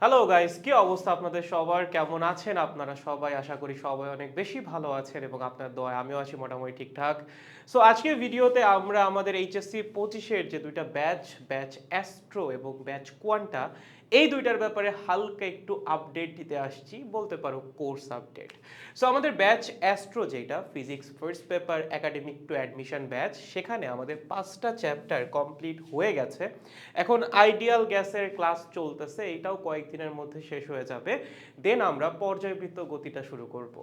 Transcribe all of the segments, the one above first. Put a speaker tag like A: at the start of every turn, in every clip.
A: Hello guys কি অবস্থা আপনাদের সবার? কেমন আছেন আপনারা সবাই? আশা করি সবাই অনেক বেশি ভালো আছেন এবং আপনার দোয়ায় আমিও আছি মোটামুটি ঠিকঠাক। সো আজকের ভিডিওতে আমরা আমাদের এইচএসসি পঁচিশের যে দুইটা ব্যাচ ব্যাচ অ্যাস্ট্রো এবং ব্যাচ কোয়ান্টা এই দুইটার ব্যাপারে হালকা একটু আপডেট দিতে আসছি, বলতে পারো কোর্স আপডেট সো আমাদের ব্যাচ অ্যাস্ট্রো যেটা physics first paper academic to admission batch সেখানে আমাদের পাঁচটা চ্যাপ্টার কমপ্লিট হয়ে গেছে। এখন আইডিয়াল গ্যাসের ক্লাস চলতেছে, এটাও কয়েকদিনের মধ্যে শেষ হয়ে যাবে দেন আমরা পর্যায়বৃত্ত গতিটা শুরু করব।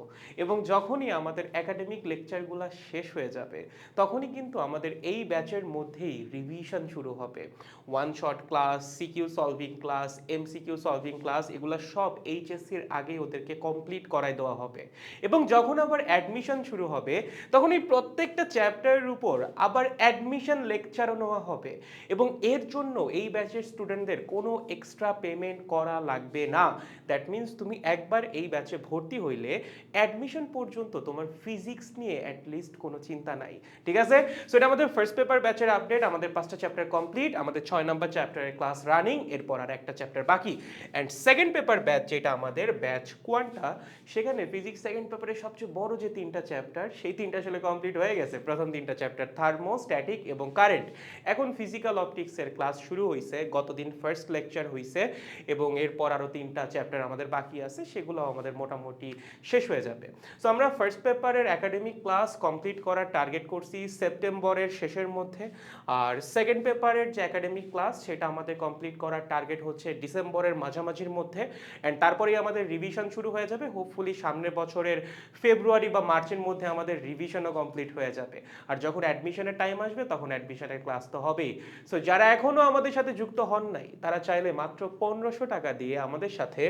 A: এবং যখনই আমাদের একাডেমিক লেকচারগুলো শেষ হয়ে যাবে, তখনই কিন্তু আমাদের এই ব্যাচের মধ্যেই রিভিশন শুরু হবে। One shot class CQ solving class MCQ solving class এগুলো সব এইচএসসির আগেই ওদেরকে কমপ্লিট করায় দেওয়া হবে। এবং যখন আবার অ্যাডমিশন শুরু হবে, তখন এই প্রত্যেকটা চ্যাপ্টারের উপর আবার অ্যাডমিশন লেকচারও নেওয়া হবে। এবং এর জন্য এই ব্যাচের স্টুডেন্টদের কোনো এক্সট্রা পেমেন্ট করা লাগবে না। দ্যাট মিন্স তুমি একবার এই ব্যাচে ভর্তি হইলে অ্যাডমিশন পর্যন্ত তোমার ফিজিক্স নিয়ে অ্যাটলিস্ট কোনো চিন্তা নাই। ঠিক আছে? সো এটা আমাদের ফার্স্ট পেপার ব্যাচের আপডেট আমাদের পাঁচটা চ্যাপ্টার কমপ্লিট আমাদের ছয় নম্বর চ্যাপ্টারের ক্লাস রানিং এরপর আর একটা চ্যাপ্টার বাকি। অ্যান্ড সেকেন্ড পেপার ব্যাচ যেটা আমাদের ব্যাচ কোয়ান্টা, সেখানে ফিজিক্স সেকেন্ড পেপারের সবচেয়ে বড় যে তিনটা চ্যাপ্টার সেই তিনটা আসলে কমপ্লিট হয়ে গেছে। প্রথম তিনটা চ্যাপ্টার থার্মো স্ট্যাটিক এবং কারেন্ট এখন ফিজিক্যাল অপটিক্সের ক্লাস শুরু হয়েছে গতদিন ফার্স্ট লেকচার হয়েছে এবং এরপর আরও তিনটা চ্যাপ্টার আমাদের বাকি আছে সেগুলো আমাদের মোটামুটি শেষ হয়ে যাবে। সো আমরা ফার্স্ট পেপারের একাডেমিক ক্লাস কমপ্লিট করার টার্গেট করছি সেপ্টেম্বরের শেষের মধ্যে। আর সেকেন্ড পেপারের যে একাডেমিক ক্লাস সেটা আমাদের কমপ্লিট করার টার্গেট হচ্ছে ডিসেম্বরের মাঝামাঝির মধ্যে। অ্যান্ড তারপরেই আমাদের রিভিশন শুরু হয়ে যাবে। হোপফুলি সামনের বছরের ফেব্রুয়ারি বা মার্চের মধ্যে আমাদের রিভিশনও কমপ্লিট হয়ে যাবে। আর যখন অ্যাডমিশনের টাইম আসবে, তখন অ্যাডমিশনের ক্লাস তো হবেই। সো যারা এখনও আমাদের সাথে যুক্ত হন নাই, তারা চাইলে মাত্র পনেরোশো টাকা দিয়ে আমাদের সাথে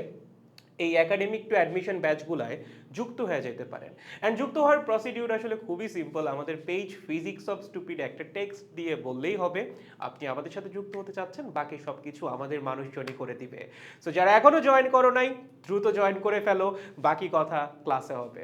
A: এই একাডেমিক টু অ্যাডমিশন ব্যাচগুলায় যুক্ত হয়ে যেতে পারেন। অ্যান্ড যুক্ত হওয়ার প্রসিডিউর আসলে খুবই সিম্পল আমাদের পেজ ফিজিক্স অফ স্টুপিড একটা টেক্সট দিয়ে বললেই হবে, আপনি আমাদের সাথে যুক্ত হতে চাচ্ছেন, বাকি সব কিছু আমাদের মানুষজনই করে দিবে। সো যারা এখনও জয়েন করো নাই, দ্রুত জয়েন করে ফেলো, বাকি কথা ক্লাসে হবে।